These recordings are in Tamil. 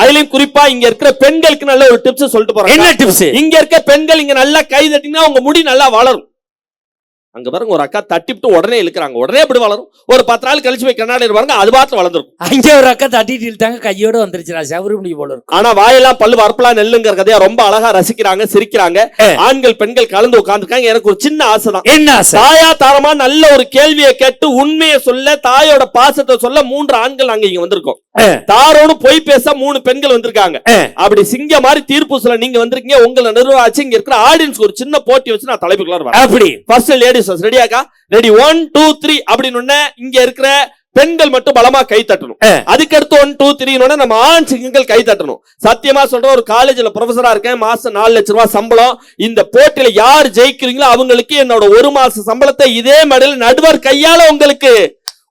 அதுலயும் குறிப்பா இங்க இருக்கிற பெண்களுக்கு நல்ல ஒரு டிப்ஸ் சொல்லிட்டு போறேன். என்ன டிப்ஸ் இங்க இருக்க பெண்கள் இங்க நல்லா கை தட்டினா உங்க முடி நல்லா வளரும். அங்க பாருங்க ஒரு அக்கா தட்டிவிட்டு உடனே இழுக்கிறாங்க. உடனே எப்படி வளரும்? ஒரு பத்து நாள் கழிச்சு போய் கண்ணாடி பாருங்க அது பார்த்து வளர்ந்துரும் அங்கே ஒரு அக்கா தட்டிட்டு இழுத்தாங்க கையோட வந்துருச்சுடா செவரு முடி போல இருக்கும். ஆனா வாயெல்லாம் பல்லு வரப்பெல்லாம் நெல்லுங்கிற கதையா ரொம்ப அழகா ரசிக்கிறாங்க சிரிக்கிறாங்க. ஆண்கள் பெண்கள் கலந்து உட்கார்ந்துருக்காங்க. எனக்கு ஒரு சின்ன ஆசை தான். என்ன தாயா தாரமா நல்ல ஒரு கேள்வியை கேட்டு உண்மையை சொல்ல தாயோட பாசத்தை சொல்ல மூன்று ஆண்கள் நாங்க இங்க வந்திருக்கோம். தாரோடு பொய் பேச மூணு பெண்கள் வந்திருக்காங்க. அப்படி சிங்க மாதிரி தீர்ப்பு சொல்ல நீங்க வந்திருக்கீங்க உங்களை நிர்வாகிச்சு இங்க இருக்கிற ஆடியன்ஸ்க்கு ஒரு சின்ன போட்டி வச்சு நான் தலைப்புக்குள்ள அப்படி. ஃபர்ஸ்ட் லேடிஸ் ரெடியாக்கா ரெடி ஒன் டூ த்ரீ அப்படின்னு இங்க இருக்கிற பெண்கள் மட்டும் பலமா கை தட்டணும். அதுக்கடுத்து ஒன் டூ த்ரீ நம்ம ஆண் சிங்கங்கள் கை தட்டணும். சத்தியமா சொல்ற ஒரு காலேஜ்ல ப்ரொஃபஸரா இருக்கேன் மாசம் நாலு லட்ச ரூபாய் சம்பளம். இந்த போட்டியில யார் ஜெயிக்கிறீங்களோ அவங்களுக்கு என்னோட ஒரு மாச சம்பளத்தை இதே மேடையில் நடுவர் கையால உங்களுக்கு.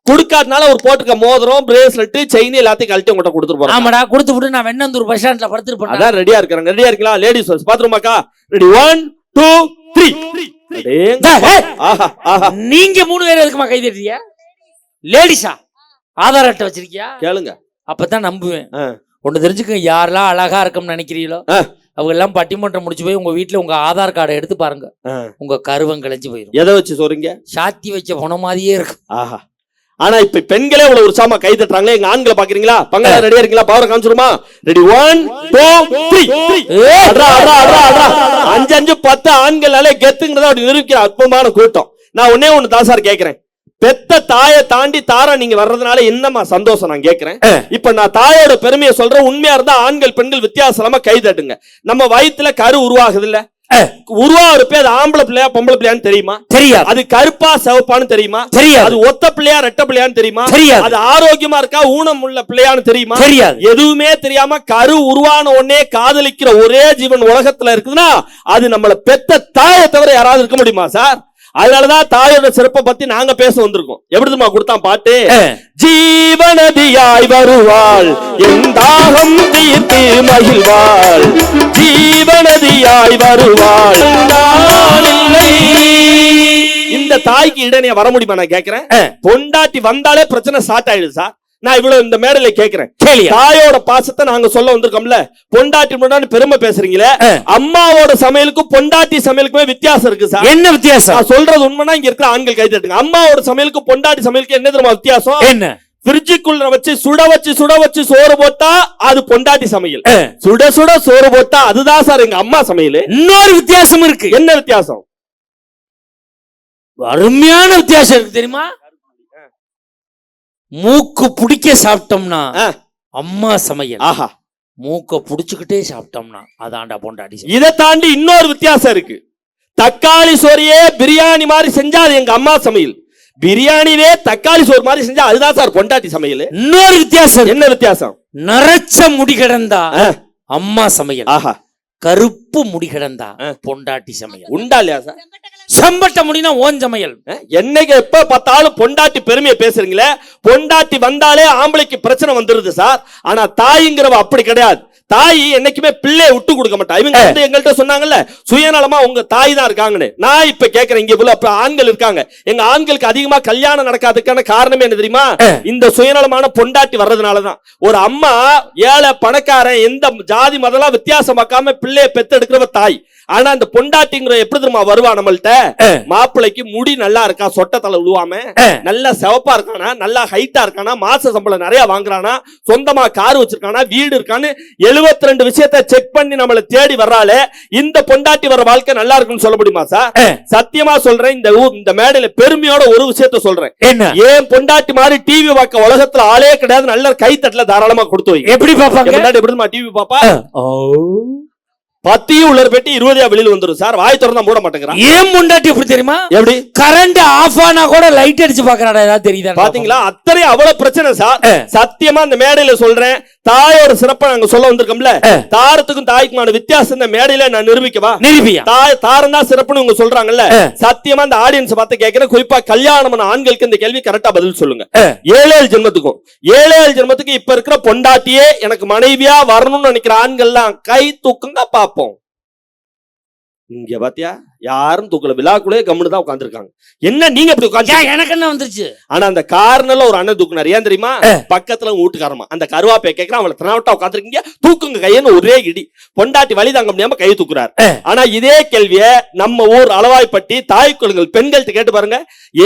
கொடுக்காதனால ஒரு போட்டுக்க மோதிரம் பிரேஸ்லெட் செயின் எல்லாத்தையும் கழட்டி உங்கள்கிட்ட கொடுத்துட்டு போறேன். ஆமாடா கொடுத்து விட்டு நான் வெண்ணந்தூர் பஸ் ஸ்டாண்ட்ல படுத்துட்டு அதான் ரெடியா இருக்கிறாங்க. ரெடியா இருக்கீங்களா? லேடிஸ் பாத்ரூமாக்கா ரெடி ஒன் டூ த்ரீ ஆஹா ஆஹா. நீங்க மூணு பேர் எதுக்குமா கை தட்டுறியா லேடிஸா ஆதார் அட்டை வச்சிருக்கியா? கேளுங்க. அப்பதான் நம்புவேன். ஒண்ணு தெரிஞ்சுக்க யாரெல்லாம் அழகா இருக்கும்னு நினைக்கிறீங்களோ. அவங்க எல்லாம் பட்டிமன்றம் முடிச்சு போய் உங்க வீட்டுல உங்க ஆதார் கார்டை எடுத்து பாருங்க. உங்க கருவம் கழிஞ்சு போயிடும் எதை வச்சு சொல்றீங்க? சாத்தி வச்ச போன மாதிரியே இருக்கும். ஆஹா. ஆனா இப்ப பெண்களே இவ்வளவு உற்சாகமா கை தட்டுறாங்க எங்க ஆண்களை பாக்குறீங்களா? பங்களா ரெடியா இருக்கீங்களா? பவர் காமிச்சிருமா? ரெடி ஒன் டூ த்ரீ அஞ்சு அஞ்சு பத்து ஆண்களாலே கெத்துங்கிறத அப்படி நிரூபிக்கிற அற்புதமான கூட்டம். நான் ஒன்னே ஒண்ணு தான் சார் கேக்குறேன். பெத்த தாயை தாண்டி தாரா நீங்க வர்றதுனால என்னமா சந்தோஷம் நான் கேக்குறேன்? இப்ப நான் தாயோட பெருமையை சொல்றேன். உண்மையா இருந்தா ஆண்கள் பெண்கள் வித்தியாசமா கை தட்டுங்க. நம்ம வயித்துல கரு உருவாகுது இல்ல உருவாகிறப்ப அது ஆம்பளை பிள்ளையா பொம்பளை பிள்ளையான்னு தெரியுமா? தெரியாது. அது கருப்பா சிவப்பான்னு தெரியுமா? தெரியாது. அது ஒத்த பிள்ளையா ரெட்ட பிள்ளையான்னு தெரியுமா? தெரியாது. அது ஆரோக்கியமா இருக்கா ஊனம் உள்ள பிள்ளையான்னு தெரியுமா? தெரியாது. எதுவுமே தெரியாம கரு உருவான உடனே காதலிக்கிற ஒரே ஜீவன் உலகத்துல இருக்குதுன்னா அது நம்மள பெத்த தாயை தவிர யாராவது இருக்க முடியுமா சார்? அதனாலதான் தாயோட சிறப்பை பத்தி நாங்க பேச வந்திருக்கோம். எப்படிமா கொடுத்தான் பாட்டு? ஆ. ஜீவனதியாய் வருவாள் என் தாகம் தீர்த்து மகிழ்வாள். ஜீவனதியாய் வருவாள். இந்த தாய்க்கு இடனே வர முடியுமா? நான் கேக்குறேன். பொண்டாட்டி வந்தாலே பிரச்சனை ஸ்டார்ட் ஆயிடுது சார் நான் இவ்வளவு இந்த மேடையில கேக்குறேன். தாயோட பாசத்தை நாங்க சொல்ல வந்திருக்கோம்ல. பொண்டாட்டி முன்னாடி பெருமை பேசுறீங்களே. அம்மாவோட சமையலுக்கும் பொண்டாட்டி சமையலுக்குமே வித்தியாசம் இருக்கு சார். என்ன வித்தியாசம்? நான் சொல்றது உண்மைனா இங்க இருக்கிற ஆண்கள் கை தட்டுங்க. அம்மாவோட சமையலுக்கு பொண்டாட்டி சமையலுக்கு என்ன தெரியுமா வித்தியாசம்? என்ன? ஃப்ரிட்ஜுக்குள்ள வச்சு சுட வச்சு சுட வச்சு சோறு போட்டா அது பொண்டாட்டி சமையல். சுட சுட சோறு போட்டா அதுதான் சார் எங்க அம்மா சமையல். இன்னொரு வித்தியாசம் இருக்கு. என்ன வித்தியாசம்? அருமையான வித்தியாசம் இருக்கு தெரியுமா? மூக்கு பிடிக்க சாப்பிட்டோம்னா. அம்மா சமையல் ஆஹா மூக்க புடிச்சுக்கிட்டே சாப்பிட்டோம்னா அதான்டா பொண்டாட்டி சமையல். இதை தாண்டி இன்னொரு வித்தியாசம் இருக்கு தக்காளி சோறையே பிரியாணி மாதிரி செஞ்சா அது எங்க அம்மா சமையல் பிரியாணிவே தக்காளி சோறு மாதிரி செஞ்சா அதுதான் சார் பொண்டாட்டி சமையல் இன்னொரு வித்தியாசம். என்ன வித்தியாசம் நரைச்ச முடி கிடந்தா. அம்மா சமையல் ஆஹா கருப்பு முடி கிடந்தா. பொண்டாட்டி சமையல் உண்டா இல்லையா சார் செம்பட்ட முடினா ஓன் சமையல். என்னைக்கு எப்ப பார்த்தாலும் பொண்டாட்டி பெருமையை பேசுறீங்களே? பொண்டாட்டி வந்தாலே ஆம்பளைக்கு பிரச்சனை வந்துருது சார். ஆனா தாய்ங்கிறவ அப்படி கிடையாது. தாய் என்னைக்குமே பிள்ளைய விட்டு கொடுக்க மாட்டா. இவங்க வந்து எங்கள்கிட்ட சொன்னாங்கல்ல சுயநலமா உங்க தாய் தான் இருக்காங்கன்னு. நான் இப்ப கேக்குறேன் இங்க இவ்வளவு அப்ப ஆண்கள் இருக்காங்க. எங்க ஆண்களுக்கு அதிகமா கல்யாணம் நடக்காததுக்கான காரணமே என்ன தெரியுமா? இந்த சுயநலமான பொண்டாட்டி வர்றதுனாலதான் ஒரு அம்மா ஏழை பணக்காரன் எந்த ஜாதி மதம்லாம் வித்தியாசம் பார்க்காம பிள்ளைய பெத்தெடுக்கிறவ தாய். ஆனா அந்த பொண்டாட்டிங்கிற எப்படி தெரியுமா வருவா நம்மள்ட்ட? மாப்பிள்ளைக்கு முடி நல்லா இருக்கா? சொட்ட தலை விழுவாம நல்லா சிவப்பா இருக்கானா? நல்லா ஹைட்டா இருக்கானா? மாச சம்பளம் நிறைய வாங்குறானா? சொந்தமா கார் வச்சிருக்கானா? வீடு இருக்கான்னு 72 ரெண்டு விஷயத்த செக் பண்ணி நம்மள தேடி வர்றாளே இந்த பொண்டாட்டி வர வாழ்க்கை நல்லா இருக்குன்னு சொல்ல முடியுமா சார்? சத்தியமா சொல்றேன் இந்த இந்த மேடையில பெருமையோட ஒரு விஷயத்த சொல்றேன். என்ன? ஏன் பொண்டாட்டி மாதிரி டிவி பார்க்க உலகத்துல ஆளே கிடையாது நல்ல கை தட்டல தாராளமா கொடுத்து வை எப்படி பாப்பாங்க எப்படிமா டிவி பாப்பா பத்தியும் உள்ள பெட்டி இருபதையா வெளியில வந்துரும். சார் வாய் திறந்தா மூட மாட்டேங்கிறான். ஏன் முண்டாட்டி எப்படி தெரியுமா? எப்படி? கரண்ட் ஆஃப் ஆனா கூட லைட் அடிச்சு பாக்குறாடா ஏதாவது தெரியுதா? பாத்தீங்களா? அத்தனை அவ்வளவு பிரச்சனை சார். சத்தியமா இந்த மேடையில சொல்றேன். தாயோட சிறப்பை நாங்க சொல்ல வந்திருக்கோம்ல. தாரத்துக்கும் தாய்க்குமான வித்தியாசம் இந்த மேடையில நான் நிரூபிக்கவா நிரூபியா? தாய் தாரம் தான் சிறப்புன்னு இவங்க சொல்றாங்கல்ல. சத்தியமா இந்த ஆடியன்ஸ் பார்த்து கேட்கிறேன். குறிப்பா கல்யாணமான ஆண்களுக்கு இந்த கேள்வி கரெக்டா பதில் சொல்லுங்க. ஏழு ஏழு ஜென்மத்துக்கும். ஏழு ஏழு ஜென்மத்துக்கு இப்ப இருக்கிற பொண்டாட்டியே எனக்கு மனைவியா வரணும்னு நினைக்கிற ஆண்கள்லாம் கை தூக்குங்க பாப்போம் இங்க பாத்தியா? யாரும் தூக்கல. விழாக்குள்ளே கம்முன்னு தான் உட்காந்துருக்காங்க என்ன நீங்க இப்படி உட்காந்து எனக்கு என்ன வந்துருச்சு? ஆனா அந்த கார்னர்ல ஒரு அண்ணன் தூக்குனாரு. ஏன் தெரியுமா? பக்கத்துல வீட்டுக்காரமா அந்த கருவாப்பை கேட்கறான் அவளை தினாவட்டா உட்காந்துருக்கீங்க தூக்குங்க கையன்னு ஒரே இடி. பொண்டாட்டி வழி தாங்க முடியாம கை தூக்குறாரு. ஆனா இதே கேள்விய நம்ம ஊர் அளவாய்ப்பட்டி தாய் குழுங்கள் பெண்கள்ட்ட கேட்டு பாருங்க.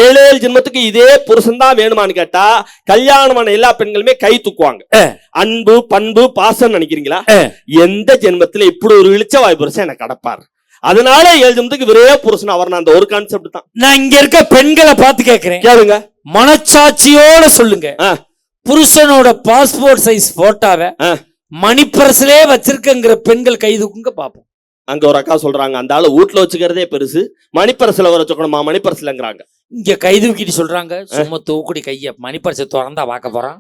ஏழு ஏழு ஜென்மத்துக்கு இதே புருஷன் தான் வேணுமான்னு கேட்டா கல்யாணமான எல்லா பெண்களுமே கை தூக்குவாங்க. அன்பு பண்பு பாசம் நினைக்கிறீங்களா? எந்த ஜென்மத்துல இப்படி ஒரு இழிச்சவாய் புருஷன் எனக்கு அடப்பாரு அதனால ஜென்மத்துக்கு இவரே புருஷன் அவர் அந்த ஒரு கான்செப்ட் தான். நான் இங்க இருக்க பெண்களை பார்த்து கேக்குறேன். கேளுங்க. மனச்சாட்சியோட சொல்லுங்க. புருஷனோட பாஸ்போர்ட் சைஸ் போட்டோவை. மணிப்பரசிலே வச்சிருக்கங்கிற பெண்கள் கைதுக்குங்க பாப்போம். அங்க ஒரு அக்கா சொல்றாங்க அந்த ஆளு வீட்டுல வச்சுக்கிறதே பெருசு. மணிப்பரசுல வர வச்சுக்கணுமா? மணிப்பரசுலங்கிறாங்க இங்க கைதுக்கிட்டு சொல்றாங்க சும்மா தூக்குடி கைய மணிப்பரிசை திறந்தா பார்க்க போறான்.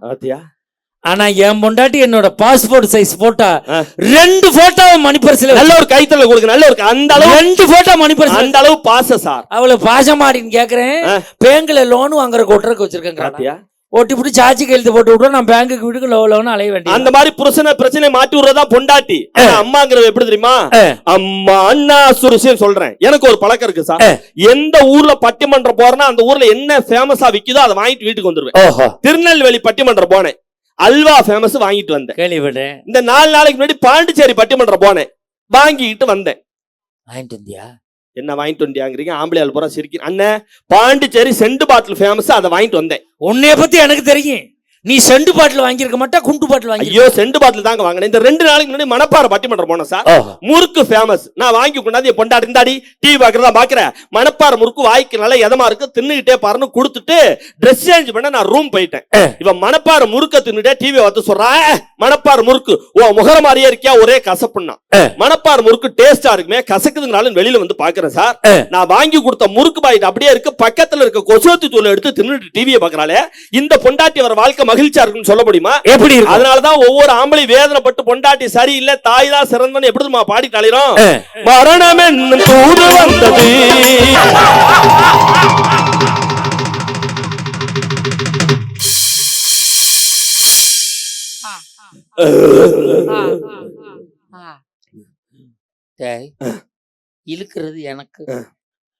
ஆனா என் பொண்டாட்டி என்னோட பாஸ்போர்ட் சைஸ் போட்டோ. ரெண்டு போட்டோவை மணிப்பரிசில நல்ல ஒரு கைத்தல கொடுங்க நல்ல ஒரு அந்த அளவு ரெண்டு போட்டோ மணிப்பரிசு அந்த அளவு பாச சார். அவளை பாசமாடின்னு கேக்குறேன். பேங்க்ல லோன் வாங்குற கொட்டுறதுக்கு வச்சிருக்கேன் ஒட்டி பிடி சாச்சி கையெழுத்து போட்டு விட்டோம் நான் பேங்குக்கு வீட்டுக்கு லோ லோன் அலைய வேண்டிய அந்த மாதிரி புருஷனை பிரச்சனை மாட்டி விடுறதா பொண்டாட்டி? அம்மாங்கிறது எப்படி தெரியுமா. அம்மா அண்ணா சுருசியம் சொல்றேன். எனக்கு ஒரு பழக்கம் இருக்கு சார். எந்த ஊர்ல பட்டிமன்றம் போறேன்னா அந்த ஊர்ல என்ன ஃபேமஸா விக்குதோ அதை வாங்கிட்டு வீட்டுக்கு வந்துருவேன். திருநெல்வேலி பட்டிமன்றம் போனேன். அல்வா ஃபேமஸ் வாங்கிட்டு வந்தேன். கேள்விப்பட்டேன். இந்த நாலு நாளைக்கு முன்னாடி பாண்டிச்சேரி பட்டிமன்றம் போனேன். வாங்கிட்டு வந்தேன். வாங்கிட்டு வந்தியா? என்ன வாங்கிட்டு வந்தியாங்கிறீங்க? ஆம்பளையால் பூரா சிரிக்கிறேன் அண்ணன் பாண்டிச்சேரி செண்டு பாட்டில் ஃபேமஸ் அதை வாங்கிட்டு வந்தேன். உன்னைய பத்தி எனக்கு தெரியும். நீ செண்டு பாட்டில் வாங்கியிருக்க மாட்டா குண்டு பாட்டில் வாங்கி ஐயோ செண்டு பாட்டில் தாங்க வாங்கினேன். இந்த ரெண்டு நாளைக்கு முன்னாடி மணப்பாறை பட்டிமன்றம் போனேன் சார். முறுக்கு ஃபேமஸ் நான் வாங்கி கொண்டாந்து என் பொண்டாடி இருந்தாடி டிவி பாக்குறதா பாக்குறேன் மணப்பாறை முறுக்கு வாய்க்கு நல்லா எதமா இருக்கு. தின்னுகிட்டே பாருன்னு கொடுத்துட்டு ட்ரெஸ் சேஞ்ச் பண்ண நான் ரூம் போயிட்டேன். இவன் மணப்பாறை முறுக்க தின்னுட்டே டிவி பார்த்து சொல்றான் "ஏ, மணப்பாறை முறுக்கு. ஓ முகர மாதிரியே இருக்கியா? ஒரே கசப்புன்னா. மணப்பாறை முறுக்கு டேஸ்டா இருக்குமே கசக்குதுனாலும் வெளியில வந்து பாக்குறேன் சார். நான் வாங்கி கொடுத்த முறுக்கு பாயிட்டு அப்படியே இருக்கு. பக்கத்துல இருக்க கொசுவத்தி தூள் எடுத்து தின்னுட்டு டிவியை பாக்குறாளே இந்த பொண்டாட்டி வர வாழ்க்கை மகிழ்ச்சியா இருக்குன்னு சொல்ல முடியுமா? எப்படி அதனாலதான் ஒவ்வொரு ஆம்பளை வேதனைப்பட்டு பொண்டாட்டி சரியில்லை தாய் தான் சிறந்தன்னு எப்படி பாடி ஆ. மரணம் என்னும் தூது வந்தது. இழுக்கிறது எனக்கு.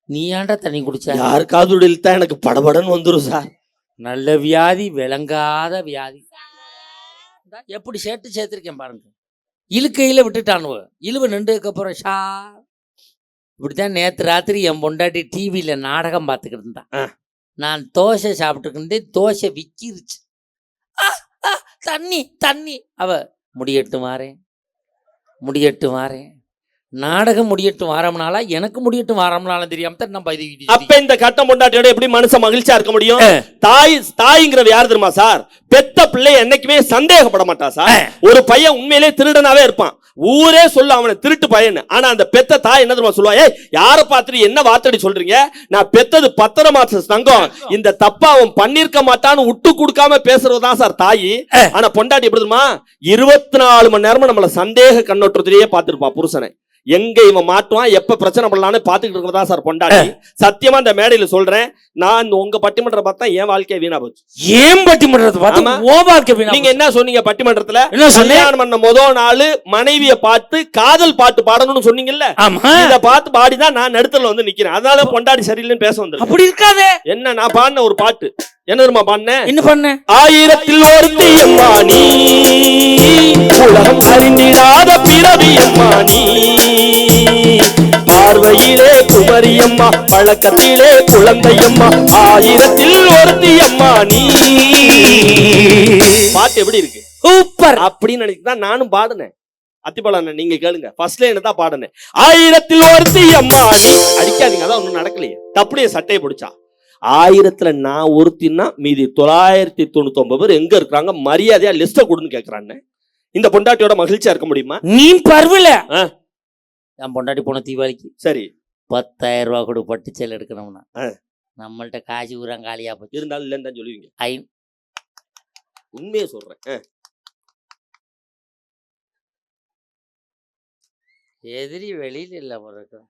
நீ ஏன்டா தண்ணி குடிச்ச? யாருக்காவது இழுத்தா எனக்கு படபடன்னு வந்துரும் சார். நல்ல வியாதி விளங்காத வியாதி. எப்படி சேர்த்து சேர்த்திருக்கேன் பாருங்க. இழுக்கையில விட்டுட்டானுவ. இழுவ நின்றதுக்கு அப்புறம் ஷா. இப்படித்தான் நேத்து ராத்திரி என் பொண்டாட்டி டிவியில நாடகம் பார்த்துக்கிட்டு இருந்தா. ஆ. நான் தோசை சாப்பிட்டுக்கிட்டே தோசை விக்கிருச்சு. தண்ணி தண்ணி. அவ முடியட்டும் வாரேன். முடியட்டும் வாரேன். நாடகம் முடியட்டும் வாரம்னாலா எனக்கு முடியட்டும் வாரம்னாலும் தெரியாம தான் நம்ம இது அப்ப இந்த கட்டம் பொண்டாட்டியோட எப்படி மனுஷன் மகிழ்ச்சியா இருக்க முடியும்? தாய் தாய்ங்கிறவ யார் தெரியுமா சார்? பெத்த பிள்ளை என்னைக்குமே சந்தேகப்பட மாட்டா சார். ஒரு பையன் உண்மையிலே திருடனாவே இருப்பான். ஊரே சொல்ல அவனை திருட்டு பையன் ஆனா அந்த பெத்த தாய் என்ன தெரியுமா சொல்லுவா? ஏய் யார பார்த்துட்டு என்ன வார்த்தடி சொல்றீங்க? நான் பெத்தது பத்திர மாச தங்கம் இந்த தப்பா அவன் பண்ணிருக்க மாட்டான்னு விட்டு கொடுக்காம பேசுறதுதான் சார் தாயி. ஆனா பொண்டாட்டி எப்படி தெரியுமா? இருபத்தி நாலு மணி நேரமும் நம்மள சந்தேக கண்ணோட்டத்திலேயே பார்த்திருப்பா புருஷனை. எங்க இவன் மாட்டுவான்? எப்ப பிரச்சனை பண்ணலாம்னு பாத்துக்கிட்டு இருக்கிறதா சார் பொண்டாட்டி? சத்தியமா இந்த மேடையில சொல்றேன் நான் உங்க பட்டிமன்றம் பார்த்தா என் வாழ்க்கைய வீணா போச்சு. ஏன் பட்டிமன்றத்தை பார்த்து. ஓ வாழ்க்கை வீணா நீங்க என்ன சொன்னீங்க பட்டிமன்றத்துல? என்ன கல்யாணம் பண்ண முதல் நாள் மனைவிய பார்த்து காதல் பாட்டு பாடணும்னு சொன்னீங்கல்ல? இத பார்த்து பாடிதான் நான் நடுத்தல வந்து நிக்கிறேன். அதனால பொண்டாடி சரியில்லைன்னு பேச வந்திருக்கேன் அப்படி இருக்காதே. என்ன நான் பாடின ஒரு பாட்டு? என்ன தெரியுமா பாடினேன் என்ன பண்ண? ஆயிரத்தில் ஒருத்தி அம்மா நீ. உலகம் அறிந்திடாத பிறவி அம்மா நீ. பார்வையிலே குமரியம்மா பழக்கத்திலே குழந்தையம்மா ஆயிரத்தில் ஒருத்தி அம்மா நீ. பாட்டு எப்படி இருக்கு? சூப்பர். அப்படின்னு நினைச்சு தான் நானும் பாடினேன். அத்திப்பழம் நீங்க கேளுங்க. ஃபர்ஸ்ட் லைன் தான் பாடினேன். ஆயிரத்தில் ஒருத்தி அம்மா நீ. அடிக்காதீங்க அதான் ஒண்ணும் நடக்கலையே. தப்புடைய சட்டையை பிடிச்சா. ஆயிரத்துல நான் ஒருத்தின்னா மீதி தொள்ளாயிரத்தி தொண்ணூத்தி ஒன்பது பேர் எங்க இருக்கிறாங்க? மரியாதையா லிஸ்ட கொடுன்னு கேக்குறான்னு. இந்த பொண்டாட்டியோட மகிழ்ச்சியா இருக்க முடியுமா? நீ பருவல. என் பொண்டாட்டி போன தீபாவளிக்கு சரி. பத்தாயிரம் ரூபாய் கொடு பட்டு சேலை எடுக்கணும்னா. நம்மள்ட்ட காசு ஊரம் காலியா போச்சு. இருந்தாலும் இல்லைன்னு தான் சொல்லுவீங்க. ஐ- உண்மையை சொல்றேன். எதிரி வெளியில இல்ல பிறகு.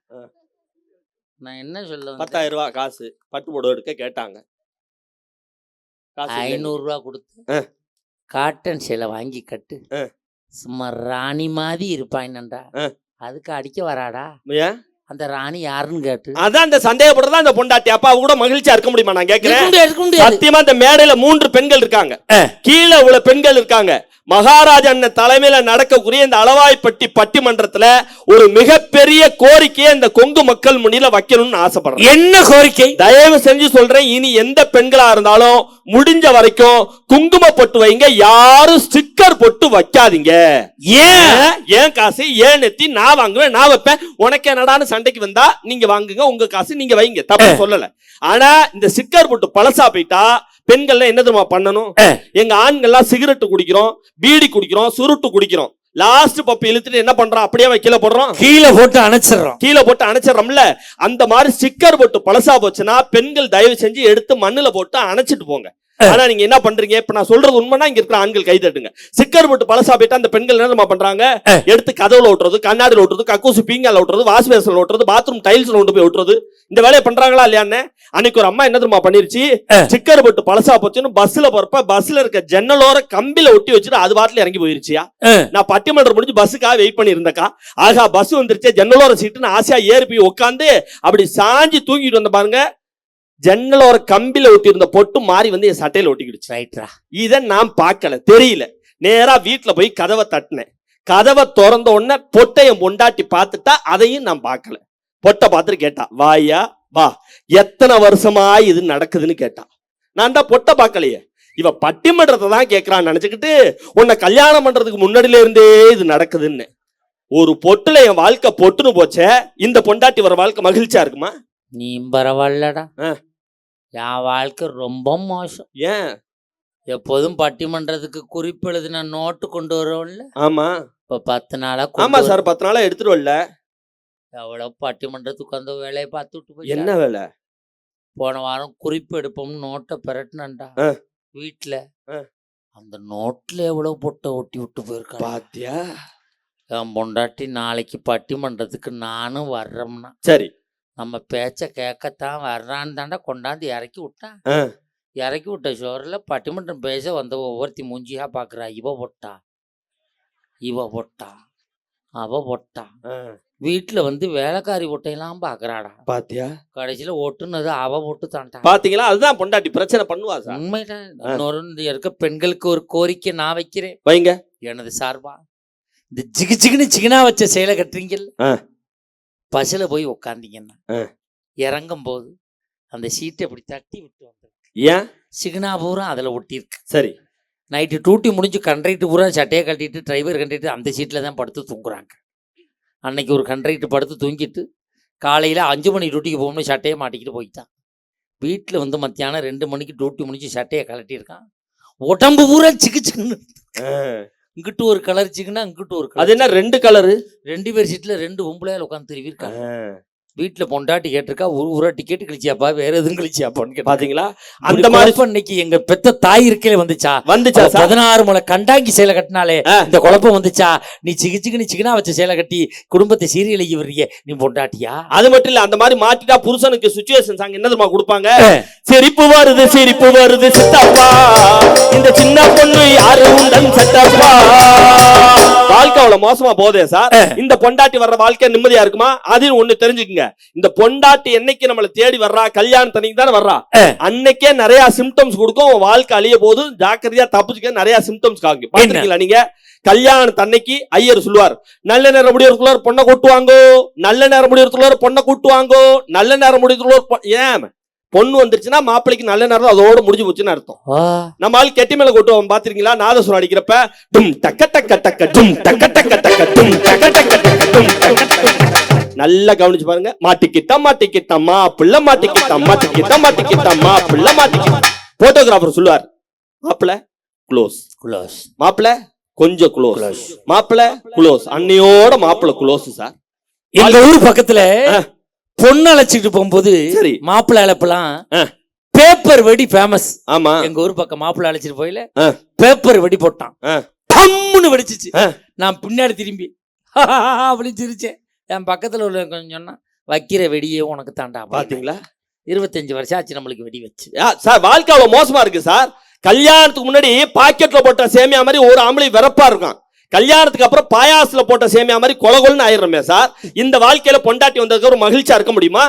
நான் என்ன சொல்ல வந்தேன்? பத்தாயிரம் ரூபாய் காசு பட்டு புடவை எடுக்க கேட்டாங்க காசு இல்லைன்னு. ஐநூறு ரூபா கொடுத்து ஆ. காட்டன் சேலை வாங்கி கட்டு ஆ. சும்மா ராணி மாதிரி இருப்பாயினண்டா ஆ. அதுக்கு அடிக்க வராடா ஏன் அந்த ராணி யாருன்னு கேட்டு அதான் அந்த சந்தேகப்படுறதா அந்த பொண்டாட்டி அப்பா கூட மகிழ்ச்சியா இருக்க முடியுமா நான் முடியாது. சத்தியமா இந்த மேடையில மூன்று பெண்கள் இருக்காங்க. கீழே உள்ள பெண்கள் இருக்காங்க. மகாராஜா அண்ணன் தலைமையில நடக்கக்கூடிய இந்த அளவாய்ப்பட்டி பட்டிமன்றத்துல ஒரு மிகப்பெரிய கோரிக்கையை இந்த கொங்கு மக்கள் முன்னில வைக்கணும்னு ஆசைப்படுறேன். என்ன கோரிக்கை? தயவு செஞ்சு சொல்றேன் இனி எந்த பெண்களா இருந்தாலும் முடிஞ்ச வரைக்கும் குங்கும பொட்டு வைங்க யாரும் ஸ்டிக்கர் பொட்டு வைக்காதீங்க. ஏன்? ஏன்? காசு? ஏன் நெத்தி? நான் வாங்குவேன் நான் வைப்பேன். உனக்கு என்னடான்னு சண்டைக்கு வந்தா நீங்க வாங்குங்க உங்க காசு நீங்க வைங்க. தப்பு சொல்லல. ஆனா இந்த ஸ்டிக்கர் போட்டு பழசா போயிட்டா பெண்கள்லாம் என்ன தெரியுமா பண்ணணும்? எங்க ஆண்கள்லாம் சிகரெட் குடிக்கிறோம் பீடி குடிக்கிறோம் சுருட்டு குடிக்கிறோம். லாஸ்ட் பப்பு இழுத்துட்டு என்ன பண்றோம்? அப்படியே வை கீழே போடுறோம். கீழே போட்டு அணைச்சிடுறோம். கீழே போட்டு அணைச்சிடறோம்ல. அந்த மாதிரி ஸ்டிக்கர் போட்டு பழசா போச்சுன்னா பெண்கள் தயவு செஞ்சு எடுத்து மண்ணுல போட்டு அணைச்சிட்டு போங்க. ஆனா நீங்க என்ன பண்றீங்க? இப்ப நான் சொல்றது உண்மைனா இங்க இருக்கிற ஆண்கள் கை தட்டுங்க. ஸ்டிக்கர் போட்டு பழசா போயிட்டு அந்த பெண்கள் என்ன பண்றாங்க? எடுத்து கதவுல ஓட்டுறது கண்ணாடில ஓட்டுறது கக்கூசு பீங்கால ஓட்டுறது வாஷ் பேசல ஓட்டுறது பாத்ரூம் டைல்ஸ்ல கொண்டு போய் ஓட்டுறது இந்த வேலையை பண்றாங்களா இல்லையான்னு அன்னைக்கு ஒரு அம்மா என்ன தெரியுமா பண்ணிருச்சு? ஸ்டிக்கர் போட்டு பழசா போச்சுன்னு பஸ்ல போறப்ப பஸ்ல இருக்க ஜன்னலோர கம்பில ஒட்டி வச்சுட்டு அது பாட்டுல இறங்கி போயிருச்சியா? நான் பட்டிமன்றம் முடிஞ்சு பஸ்ஸுக்காக வெயிட் பண்ணி இருந்தக்கா ஆகா பஸ் வந்துருச்சு ஜன்னலோர சீட்டுன்னு ஆசையா ஏறி போய் உட்காந்து அப்படி சாஞ்சி தூங்கிட்டு வந்த பாருங்க ஜன்னலோர கம்பில ஒட்டி இருந்த பொட்டு மாறி வந்து என் சட்டையில ஒட்டிக்கிடுச்சு. ரைட்ரா இத நான் பார்க்கல. தெரியல. நேரா வீட்ல போய் கதவை தட்டினேன். கதவை திறந்த உடனே பொட்டை என் பொண்டாட்டி பார்த்துட்டா அதையும் நான் பார்க்கல. பொட்டை பார்த்துட்டு கேட்டா வாயா வா. எத்தனை வருஷமா இது நடக்குதுன்னு கேட்டா. நான் தான் பொட்டை பார்க்கலையே. இவ பட்டிமன்றத்தை தான் கேட்கறான்னு நினைச்சுக்கிட்டு உன்னை கல்யாணம் பண்றதுக்கு முன்னாடில இருந்தே இது நடக்குதுன்னு. ஒரு பொட்டுல என் வாழ்க்கை பொட்டுன்னு போச்சே இந்த பொண்டாட்டி வர வாழ்க்கை மகிழ்ச்சியா இருக்குமா? நீ பரவாயில்லடா. ஆ. என் வாழ்க்கை ரொம்ப மோசம். ஏன்? எப்போதும் பட்டிமன்றத்துக்கு குறிப்பு எழுதின நோட்டு கொண்டு வருவோம்ல? ஆமா. இப்ப பத்து நாளா ஆமா கொண்டு சார் பத்து நாளா வர- எவ்வளவு பட்டிமன்றத்துக்கு அந்த வேலையை பார்த்து விட்டு போய் என்ன வேலை? போன வாரம் குறிப்பு எடுப்போம்னு நோட்டை பெரட்டினண்டா. வீட்டுல. அந்த நோட்ல எவ்வளவு பொட்டை ஒட்டி விட்டு போயிருக்கான் பாத்தியா? என் பொண்டாட்டி நாளைக்கு பட்டிமன்றத்துக்கு நானும் வர்றோம்னா. சரி. நம்ம பேச்ச கேட்கத்தான் வர்றான்னு தாண்டா கொண்டாந்து இறக்கி விட்டான். இறக்கி விட்ட ஷோரில் பட்டிமன்றம் பேச வந்த ஒவ்வொருத்தி மூஞ்சியா பார்க்குறா இவ பொட்டா. இவ பொட்டா. அவ பொட்டா. வீட்டில் வந்து வேலைக்காரி ஒட்டையெல்லாம் பார்க்குறாடா பாத்தியா? கடைசியில் ஒட்டுனது அவ ஒட்டு தான்டா பாத்தீங்களா? அதுதான் பொண்டாட்டி பிரச்சனை பண்ணுவா சார். உண்மைதான் இன்னொரு இருக்க பெண்களுக்கு ஒரு கோரிக்கை நான் வைக்கிறேன். வைங்க. எனது சார்பா? இந்த ஜிகு ஜிகுன்னு சிகனா வச்ச சேலை கட்டுறீங்கல்ல? ஆ. பஸ்ல போய் உக்காந்தீங்கன்னா. இறங்கும் போது அந்த சீட்டை இப்படி தட்டி விட்டு வந்துருக்கு ஏன் சிகனா பூரா அதில் ஒட்டியிருக்கு சரி நைட்டு டூட்டி முடிஞ்சு கண்ட்ரைட்டு பூரா சட்டையை கட்டிட்டு டிரைவர் கட்டிட்டு அந்த சீட்டில் தான் படுத்து தூங்குறாங்க அன்னைக்கு ஒரு கண்ட்ரைட்டு படுத்து தூங்கிட்டு காலையில் அஞ்சு மணி டியூட்டிக்கு போகணும்னு சட்டையை மாட்டிக்கிட்டு போயிட்டான் வீட்டில் வந்து மத்தியானம் ரெண்டு மணிக்கு டியூட்டி முடிஞ்சு சட்டையை கலட்டியிருக்கான் உடம்பு பூரா சிக்கு சிக்குன்னு. இங்கிட்டு ஒரு கலர் சிக்குனா இங்கிட்டு ஒரு கலர் அது என்ன ரெண்டு கலரு ரெண்டு பேர் சீட்ல ரெண்டு பொம்பளையால் உட்காந்து திருவிருக்காங்க. வீட்டுல பொண்டாட்டி கேட்டிருக்கா ஒரு ஒரு டிக்கெட் கழிச்சியாப்பா வேற எதுவும் கழிச்சியாப்பான்னு கேட்டா. பாத்தீங்களா? அந்த மாதிரி இன்னைக்கு எங்க பெத்த தாய் இருக்கே வந்துச்சா? வந்துச்சா பதினாறு முளை கண்டாங்கி சேலை கட்டினாலே. இந்த குழப்பம் வந்துச்சா? நீ சிக்கு சிக்கு நீ சிக்கனா வச்ச சேலை கட்டி குடும்பத்தை சீரியலைக்கு வர்றீங்க நீ பொண்டாட்டியா? அது மட்டும் இல்ல அந்த மாதிரி மாட்டிட்டா புருஷனுக்கு சுச்சுவேஷன் சாங் என்ன தெரியுமா கொடுப்பாங்க. சிரிப்பு வருது சிரிப்பு வருது சித்தப்பா. இந்த சின்ன பொண்ணு யாரு? உண்டன் சட்டப்பா வாழ்க்கை அவ்வளவு மோசமா போதே சார். இந்த பொண்டாட்டி வர்ற வாழ்க்கை நிம்மதியா இருக்குமா? அது ஒண்ணு தெரிஞ்சுக்குங்க. இந்த பொண்டாட்டி என்னைக்கு நம்மள தேடி வர்றா கல்யாணத்தன்னைக்கு தானே வர்றா. அன்னைக்கே நிறைய சிம்டம்ஸ் கொடுக்கும் வாழ்க்கை அழிய போது ஜாக்கிரதையா தப்பிச்சுக்க நிறைய சிம்டம்ஸ் காமிக்கும் பாத்துருக்கீங்களா நீங்க கல்யாணத்தன்னைக்கு ஐயர் சொல்லுவார் நல்ல நேரம் முடியறதுக்குள்ள பொண்ணை கூட்டுவாங்கோ நல்ல நேரம் முடியறதுக்குள்ள பொண்ணை கூட்டுவாங்கோ நல்ல நேரம் முடியறதுக்குள்ள பொ- ஏன் பொண்ணு வந்துருச்சுன்னா மாப்பிள்ளைக்கு நல்ல நேரம் அதோட முடிஞ்சு போச்சுன்னு அர்த்தம் நம்ம ஆள் கெட்டி மேல கொட்டுவோம் பாத்திருக்கீங்களா நாதசுரம் அடிக்கிறப்ப டும் டக்க டக்க டக்க டும் டக்க டக்க டக்க டும் டக்க டக்க டக்க டும். நல்லா கவனிச்சு பாருங்க. மாட்டிக்கிட்டா மாட்டிக்கிட்டம்மா பிள்ளை மாட்டிக்கிட்டா மாட்டிக்கிட்டா மாட்டிக்கிட்டம்மா பிள்ளை மாட்டிக்கிட்டா. போட்டோகிராஃபர் சொல்லுவார். மாப்பிள்ள க்ளோஸ் குளோஸ் மாப்பிள்ள கொஞ்சம் க்ளோஸ். மாப்பிள்ள க்ளோஸ் அன்னையோட மாப்பிள்ள க்ளோஸ் சார். எங்க ஊர் பக்கத்துல. பொண்ணு அழைச்சிட்டு போகும்போது சரி. மாப்பிள்ளை அழைப்பெல்லாம். பேப்பர் வெடி ஃபேமஸ் ஆமா. எங்க ஊர் பக்கம் மாப்பிள்ளை அழைச்சிட்டு போயில. பேப்பர் வெடி போட்டான். டம்முன்னு வெடிச்சிச்சு. நான் பின்னாடி திரும்பி அப்படின்னு சிரிச்சேன். என் பக்கத்துல உள்ள கொஞ்சம் சொன்னா வைக்கிற வெடியே உனக்கு தாண்டா அப்படின்னு. பாத்தீங்களா? இருபத்தஞ்சு வருஷம் ஆச்சு நம்மளுக்கு வெடி வச்சு. சார் வாழ்க்கை அவ்வளவு மோசமா இருக்கு சார். கல்யாணத்துக்கு முன்னாடி பாக்கெட்ல போட்ட சேமியா மாதிரி ஒரு ஆம்பளை வெறப்பா இருக்கும் கல்யாணத்துக்கு அப்புறம் பாயாசத்துல போட்ட சேமியா மாதிரி கொலகொலன்னு ஆயிடுறோமே சார். இந்த வாழ்க்கையில பொண்டாட்டி வந்ததுக்கு ஒரு மகிழ்ச்சியா இருக்க முடியுமா?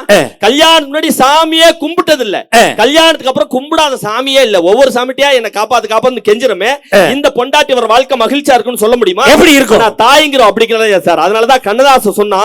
கல்யாணத்துக்கு முன்னாடி சாமியே கும்பிட்டது இல்ல கல்யாணத்துக்கு அப்புறம் கும்பிடாத சாமியே இல்ல. ஒவ்வொரு சாமிட்டியா என்ன காப்பாத்து காப்பாத்து கெஞ்சிரமே. இந்த பொண்டாட்டி வர வாழ்க்கை மகிழ்ச்சியா இருக்குன்னு சொல்ல முடியுமா? எப்படி இருக்கும்? நான் தாய்ங்கிறோம் அப்படி கிடையாது சார். அதனாலதான் கண்ணதாசன் சொன்னா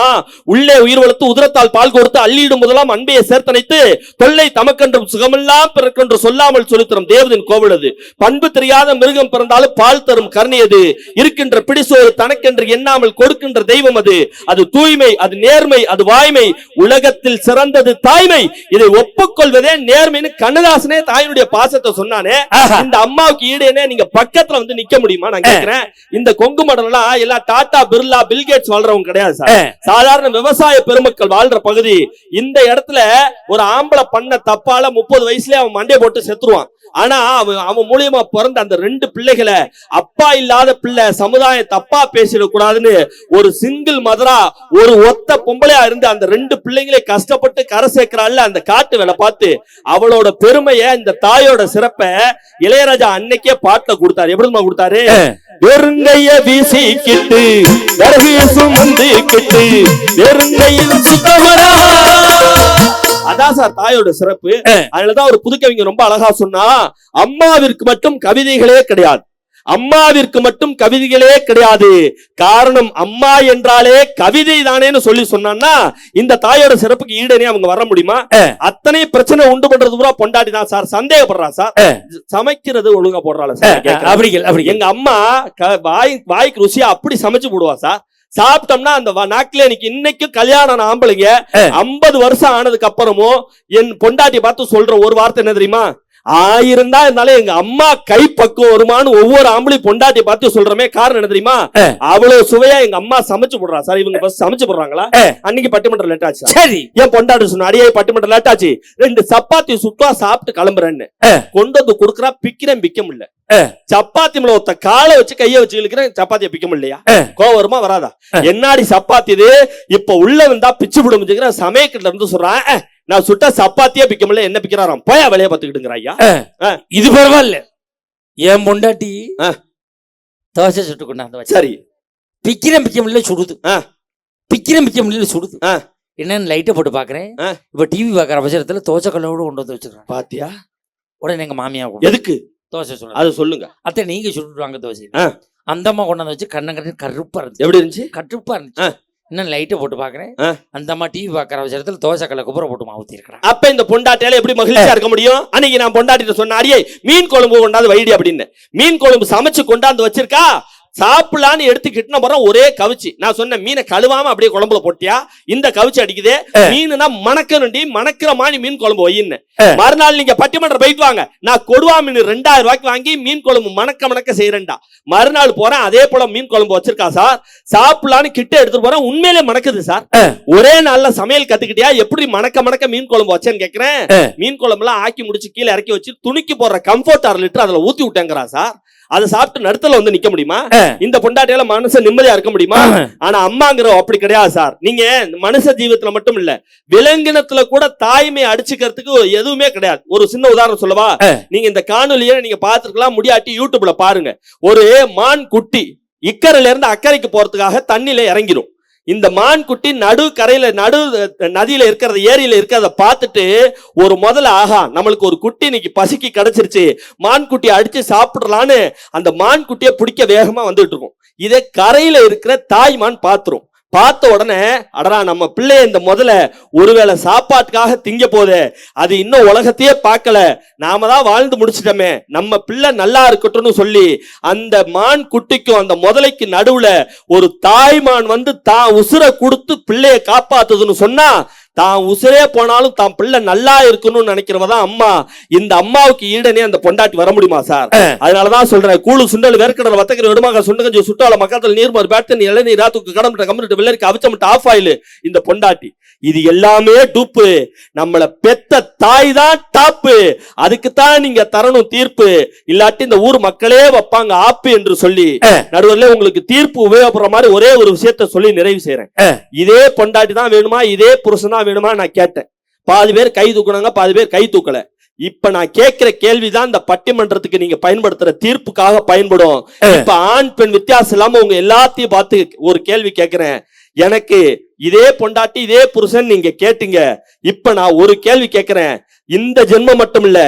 உள்ளே உயிர் வளர்த்து உதிரத்தால் பால் கொடுத்து அள்ளிடும் முதலாம் அன்பையை சேர்த்தனைத்து தொல்லை தமக்கென்றும் சுகமெல்லாம் பிறக்கென்று சொல்லாமல் சொல்லித்தரும் தேவதின் கோவில் அது. பண்பு தெரியாத மிருகம் பிறந்தாலும் பால் தரும் கருணை அது. இருக்கின்ற பிடிசோறு தனக்கென்று எண்ணாமல் கொடுக்கின்ற தெய்வம் அது. அது தூய்மை அது நேர்மை அது வாய்மை. உலகத்தில் சிறந்தது தாய்மை. இதை ஒப்புக்கொள்வதே நேர்மைன்னு கண்ணதாசனே தாயினுடைய பாசத்தை சொன்னானே. இந்த அம்மாவுக்கு ஈடு என்ன நீங்க பக்கத்துல வந்து நிக்க முடியுமா? நான் கேக்குறேன். இந்த கொங்கு மடம் எல்லாம் டாடா பிர்லா பில்கேட்ஸ் வாழ்றவங்க கிடையாது சார். சாதாரண விவசாய பெருமக்கள் வாழ்ற பகுதி. இந்த இடத்துல ஒரு ஆம்பளை பண்ண தப்பால முப்பது வயசுலயே அவன் மண்டைய போட்டு செத்துருவான். ஆனா அவன் அவன் மூலியமா பிறந்த அந்த ரெண்டு பிள்ளைகளை அப்பா இல்லாத பிள்ளை சமுதாயம் தப்பா பேசிடக்கூடாதுன்னு ஒரு சிங்கிள் மதரா ஒரு ஒத்த பொம்பளையா இருந்து அந்த ரெண்டு பிள்ளைங்களை கஷ்டப்பட்டு கரை சேர்க்கிறாள்ல அந்த காட்டு வேலை பார்த்து அவளோட பெருமைய இந்த தாயோட சிறப்பை இளையராஜா அன்னைக்கே பாட்டுல கொடுத்தாரு. எப்படிமா கொடுத்தாரு? வெறுங்கைய வீசிக்கிட்டு விறகு சுமந்து கிட்டு வெறுங்கையில் சுத்தமரா அதான் சார் தாயோட சிறப்பு. அதனாலதான் ஒரு புதுக்கவிஞர் ரொம்ப அழகா சொன்னா அம்மாவிற்கு மட்டும் கவிதைகளே கிடையாது. அம்மாவிற்கு மட்டும் கவிதைகளே கிடையாது. காரணம் அம்மா என்றாலே கவிதை தானேன்னு சொல்லி சொன்னான்னா இந்த தாயோட சிறப்புக்கு ஈடனே அவங்க வர முடியுமா? அத்தனை பிரச்சனை உண்டு பண்றது பூரா பொண்டாட்டி தான் சார். சந்தேகப்படுறா சார். சமைக்கிறது ஒழுங்கா போடுறாள் சார். அப்படி அப்படி. எங்க அம்மா வாய் வாய்க்கு ருசியா அப்படி சமைச்சு போடுவா சார். சாப்பிட்டோம்னா அந்த வ- நாக்குல எனக்கு இன்னைக்கும் கல்யாணம் ஆம்பளைங்க. ஐம்பது வருஷம் ஆனதுக்கு அப்புறமும் என் பொண்டாட்டி பார்த்து சொல்ற ஒரு வார்த்தை என்ன தெரியுமா? ஆயிரம் தான் இருந்தாலும் எங்க அம்மா கை பக்குவம் வருமான்னு ஒவ்வொரு ஆம்பளை பொண்டாட்டி பார்த்து சொல்றமே காரணம் என்ன தெரியுமா? அவ்வளவு சுவையா எங்க அம்மா சமைச்சு போடுறா. சார் இவங்க சமைச்சு போடுறாங்களா? அன்னைக்கு பட்டிமன்றம் லேட் ஆச்சு சார். என் பொண்டாட்டி சொன்ன அடியே பட்டிமன்றம் லேட் ஆச்சு. ரெண்டு சப்பாத்தி சுட்டா சாப்பிட்டு கிளம்புறேன்னு. கொண்டு வந்து குடுக்கறா பிக்கிறேன் பிக்க முடியல. சப்பாத்தி மேல ஒருத்த காலை வச்சு கைய வச்சு இழுக்கிறேன் சப்பாத்தியை பிக்க முடியலையா? கோவம் வருமா வராதா? என்னாடி சப்பாத்தி இது? இப்ப உள்ள வந்தா பிச்சு விட முடிஞ்சுக்கிற சமயக்கிட்ட இருந்து சொல்றான் "அஹ், நான் சுட்ட சப்பாத்தியே பிக்க முடியல. என்ன பிக்கிறாராம்? போயா வேலையை பார்த்துக்கிட்டுங்கிற ஐயா. இது பரவாயில்ல. என் பொண்டாட்டி. தோசை சுட்டு கொண்டாந்து சரி. பிக்கிறேன் பிக்க முடியல சுடுது. ஆ. பிக்கிறேன் பிக்க முடியல சுடுது. என்னன்னு லைட்டை போட்டு பாக்குறேன். இப்ப டிவி பாக்குற அவசரத்துல தோசை கல்லோட கொண்டு வந்து வச்சிருக்காங்க பாத்தியா? உடனே எங்க மாமியா எதுக்கு? தோசை சொல்ல அது சொல்லுங்க. அத்தை நீங்க சுட்டுட்டு வாங்க தோசை. அந்த அம்மா கொண்டாந்து வச்சு கண்ண கண்ணு கருப்பா இருந்துச்சு. எப்படி இருந்துச்சு? கருப்பா இருந்துச்சு. இன்னும் லைட்டை போட்டு பாக்குறேன். அந்த அம்மா டிவி பாக்குற அவசரத்துல தோசை கல்ல குப்புற போட்டு மாவுத்தி இருக்கிறான் அப்ப இந்த பொண்டாட்டியால எப்படி மகிழ்ச்சியா இருக்க முடியும்? அன்னைக்கு நான் பொண்டாட்டிட்ட சொன்ன அடியே மீன் குழம்பு கொண்டாந்து வைடி அப்படின்னு. மீன் குழம்பு சமைச்சு கொண்டாந்து வச்சிருக்கா? சாப்பிடலான்னு எடுத்து கிட்டின போறோம் ஒரே கவிச்சு. நான் சொன்ன மீனை கழுவாம அப்படியே குழம்புல போட்டியா? இந்த கவிச்சு அடிக்குதே. மீனுனா மணக்கணுண்டி மணக்கிற மாதிரி மீன் குழம்பு வையின்னு மறுநாள் நீங்க பட்டிமன்றம் போயிட்டு வாங்க. நான் கொடுவா மீன் ரெண்டாயிரம் ரூபாய்க்கு வாங்கி மீன் குழம்பு மணக்க மணக்க செய்யறேன்டா மறுநாள் போறேன் அதே போல மீன் குழம்பு வச்சிருக்கா சார். சாப்பிடலான்னு கிட்ட எடுத்துட்டு போறேன் உண்மையிலே மணக்குது சார். ஒரே நாள்ல சமையல் கத்துக்கிட்டியா? எப்படி மணக்க மணக்க மீன் குழம்பு வச்சேன்னு கேக்குறேன். மீன் குழம்புலாம் ஆக்கி முடிச்சு கீழே இறக்கி வச்சு துணிக்கு போடுற கம்ஃபர்ட் ஆறு லிட்டர் அதுல ஊத்தி விட்டேங்கிறா சார். அதை சாப்பிட்டு நடுத்தல வந்து நிக்க முடியுமா? இந்த பொண்டாட்டியால மனுஷன் நிம்மதியா இருக்க முடியுமா? ஆனா அம்மாங்கிற அப்படி கிடையாது சார். நீங்க மனுஷ ஜீவத்துல மட்டும் இல்ல விலங்கினத்துல கூட தாய்மை அடிச்சுக்கிறதுக்கு எதுவுமே கிடையாது. ஒரு சின்ன உதாரணம் சொல்லவா? நீங்க இந்த காணொலியை நீங்க பார்த்திருக்கலாம் முடியாட்டி யூடியூப்ல பாருங்க. ஒரு மான் குட்டி இக்கரையில இருந்து அக்கறைக்கு போறதுக்காக தண்ணியில இறங்கிடும் இந்த மான் குட்டி நடு கரையில நடு நதியில் நதியில இருக்கிறத ஏரியில இருக்கிறத பார்த்துட்டு ஒரு முதல்ல ஆகா நம்மளுக்கு ஒரு குட்டி இன்னைக்கு பசிக்கு கிடைச்சிருச்சு. மான் குட்டியை அடிச்சு சாப்பிடலான்னு அந்த மான் குட்டியை பிடிக்க வேகமா வந்துட்டு இருக்கும். இதே கரையில இருக்கிற தாய் மான் பாத்துரும் பார்த்த உடனே அடடா நம்ம பிள்ளைய இந்த முதல்ல ஒருவேளை சாப்பாட்டுக்காக திங்க போதே அது இன்னும் உலகத்தையே பார்க்கல. நாம தான் வாழ்ந்து முடிச்சிட்டோமே. நம்ம பிள்ளை நல்லா இருக்கட்டும்னு சொல்லி அந்த மான் குட்டிக்கும் அந்த முதலைக்கு நடுவுல ஒரு தாய்மான் வந்து தான் உசுரை கொடுத்து பிள்ளைய காப்பாத்துதுன்னு சொன்னா தான் உசுரே போனாலும் தான் பிள்ளை நல்லா இருக்கணும்னு நினைக்கிறவ தான் அம்மா. இந்த அம்மாவுக்கு ஈடனே அந்த பொண்டாட்டி வர முடியுமா சார்? அதனாலதான் சொல்றேன் கூழு சுண்டல் வேர்க்கடல் வத்தக்கிற விடுமாக சுண்டகஞ்சி சுட்டால மக்கள் நீர் மறு பேட்டு இளநீர் ராத்துக்கு கடம்பிட்ட கம்பிட்டு வெள்ளரிக்கு அவிச்சமிட்ட ஆஃப் ஆயில் இந்த பொண்டாட்டி. இது எல்லாமே டூப்பு நம்மள பெத்த தாய் தான் டாப்பு அதுக்குத்தான் நீங்க தரணும் தீர்ப்பு. இல்லாட்டி இந்த ஊர் மக்களே வைப்பாங்க ஆப்பு என்று சொல்லி நடுவர்ல உங்களுக்கு தீர்ப்பு உபயோகப்படுற மாதிரி ஒரே ஒரு விஷயத்த சொல்லி நிறைவு செய்யறேன் இதே பொண்டாட்டி தான் வேணுமா? இதே புருஷன் தான் வேணுமா? நான் கேட்டேன். பாதி பேர் கை தூக்குனாங்க பாதி பேர் கை தூக்கல. இப்ப நான் கேட்கிற கேள்விதான் இந்த பட்டிமன்றத்துக்கு நீங்க பயன்படுத்துற தீர்ப்புக்காக பயன்படும். இப்ப ஆண் பெண் வித்தியாசம் இல்லாம உங்க எல்லாத்தையும் பார்த்து ஒரு கேள்வி கேட்கிறேன். எனக்கு இதே பொண்டாட்டி இதே புருஷன் நீங்க கேட்டீங்க. இப்ப நான் ஒரு கேள்வி கேட்கிறேன். இந்த ஜென்மம் மட்டும் இல்ல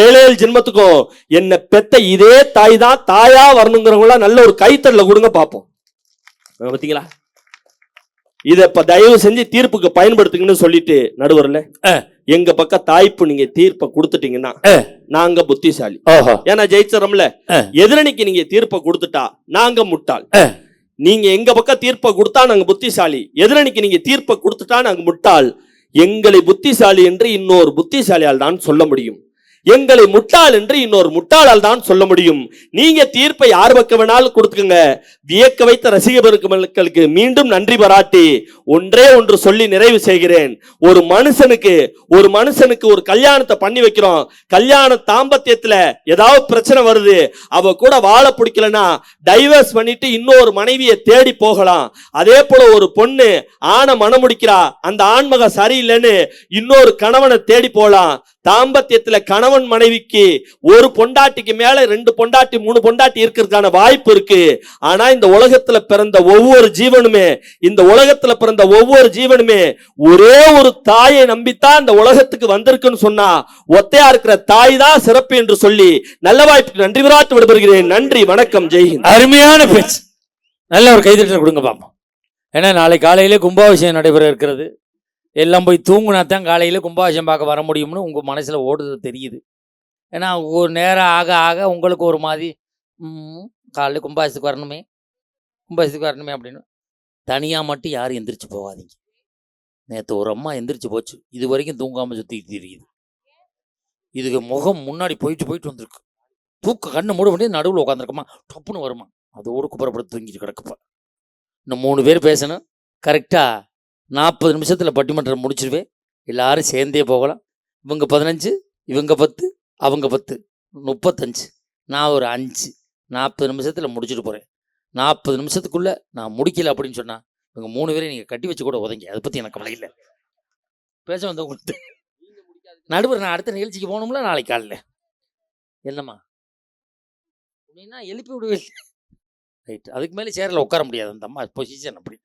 ஏழு ஏழு ஜென்மத்துக்கும் என்ன பெத்த இதே தாய் தான் தாயா வரணுங்கிறவங்கள நல்ல ஒரு கைத்தறல கொடுங்க பாப்போம் அஹ் பாத்தீங்களா? இத இப்ப தயவு செஞ்சு தீர்ப்புக்கு பயன்படுத்துங்கன்னு சொல்லிட்டு நடுவர்ல. எங்க பக்கம் தாய்ப்பு நீங்க தீர்ப்பை கொடுத்துட்டீங்கன்னா. நாங்க புத்திசாலி ஏன்னா ஜெயிச்சிடறோம்ல அஹ். எதிரணிக்கு நீங்க தீர்ப்பை கொடுத்துட்டா நாங்க முட்டாள். நீங்க எங்க பக்கம் தீர்ப்பை கொடுத்தா நாங்க புத்திசாலி எதிரணிக்கு நீங்க தீர்ப்பை கொடுத்துட்டா நாங்க முட்டாள் எங்களை புத்திசாலி என்று இன்னொரு புத்திசாலியால் தான் சொல்ல முடியும் எங்களை முட்டாள் என்று இன்னொரு முட்டாளால் தான் சொல்ல முடியும். நீங்க தீர்ப்பை யார் பக்கம் வேணாலும் கொடுத்துக்கங்க. வியக்க வைத்த ரசிக பெருமக்களுக்கு மீண்டும் நன்றி பாராட்டி ஒன்றே ஒன்று சொல்லி நிறைவு செய்கிறேன். ஒரு மனுஷனுக்கு ஒரு மனுஷனுக்கு ஒரு கல்யாணத்தை பண்ணி வைக்கிறோம். கல்யாண தாம்பத்தியத்துல ஏதாவது பிரச்சனை வருது அவ கூட வாழ பிடிக்கலன்னா டைவர்ஸ் பண்ணிட்டு இன்னொரு மனைவியை தேடி போகலாம். அதே போல ஒரு பொண்ணு ஆணை மனமுடிக்கிறா அந்த ஆண்மக சரியில்லைன்னு இன்னொரு கணவனை தேடி போகலாம். தாம்பத்தியத்துல கணவன் மனைவிக்கு ஒரு பொண்டாட்டிக்கு மேல ரெண்டு பொண்டாட்டி மூணு பொண்டாட்டி இருக்கிறதுக்கான வாய்ப்பு இருக்கு. ஆனா இந்த உலகத்துல பிறந்த ஒவ்வொரு ஜீவனுமே இந்த உலகத்துல பிறந்த ஒவ்வொரு ஜீவனுமே ஒரே ஒரு தாயை நம்பித்தான் இந்த உலகத்துக்கு வந்திருக்குன்னு சொன்னா ஒத்தையா இருக்கிற தாய் தான் சிறப்பு என்று சொல்லி நல்ல வாய்ப்புக்கு நன்றி விராட்டு விடுபடுகிறேன் நன்றி வணக்கம் ஜெய்ஹிந்த் அருமையான பேச்சு. நல்ல ஒரு கைதட்டல் கொடுங்க பார்ப்போம் ஏன்னா நாளை காலையிலே கும்பாபிஷேகம் நடைபெற இருக்கிறது. எல்லாம் போய் தூங்குனா தான் காலையில் கும்பாபிஷம் பார்க்க வர முடியும்னு உங்கள் மனசில் ஓடுறது தெரியுது. ஏன்னா ஒரு நேரம் ஆக ஆக உங்களுக்கு ஒரு மாதிரி காலையில் கும்பாபிஷத்துக்கு வரணுமே கும்பாபிஷத்துக்கு வரணுமே அப்படின்னு தனியாக மட்டும் யாரும் எந்திரிச்சு போகாதீங்க. நேற்று ஒரு அம்மா எந்திரிச்சு போச்சு. இது வரைக்கும் தூங்காமல் சுற்றி தெரியுது இதுக்கு முகம் முன்னாடி போயிட்டு போயிட்டு வந்திருக்கு. தூக்க கண்ணை மூட வேண்டிய நடுவில் உட்காந்துருக்கமா டப்புன்னு வருமா? அதோடு குப்புறப்பட தூங்கிட்டு கிடக்குப்பா. இன்னும் மூணு பேர் பேசணும். கரெக்டாக நாற்பது நிமிஷத்தில் பட்டிமன்றம் முடிச்சிருவேன். எல்லாரும் சேர்ந்தே போகலாம். இவங்க பதினஞ்சு இவங்க பத்து அவங்க பத்து முப்பத்தஞ்சு. நான் ஒரு அஞ்சு. நாற்பது நிமிஷத்தில் முடிச்சுட்டு போகிறேன் நாற்பது நிமிஷத்துக்குள்ளே நான் முடிக்கல அப்படின்னு சொன்னால் இவங்க மூணு பேரையும் நீங்கள் கட்டி வச்சு கூட உதங்க. அதை பற்றி எனக்கு கவலை இல்லை. பேச வந்தவங்க நடுவர் நான் அடுத்த நிகழ்ச்சிக்கு போகணும்ல நாளைக்கு காலையில் என்னம்மா? அப்படின்னா எழுப்பி விடுவேன். ரைட். அதுக்கு மேலே சேரில் உட்கார முடியாது. அந்த அம்மா பொசிஷன் அப்படி.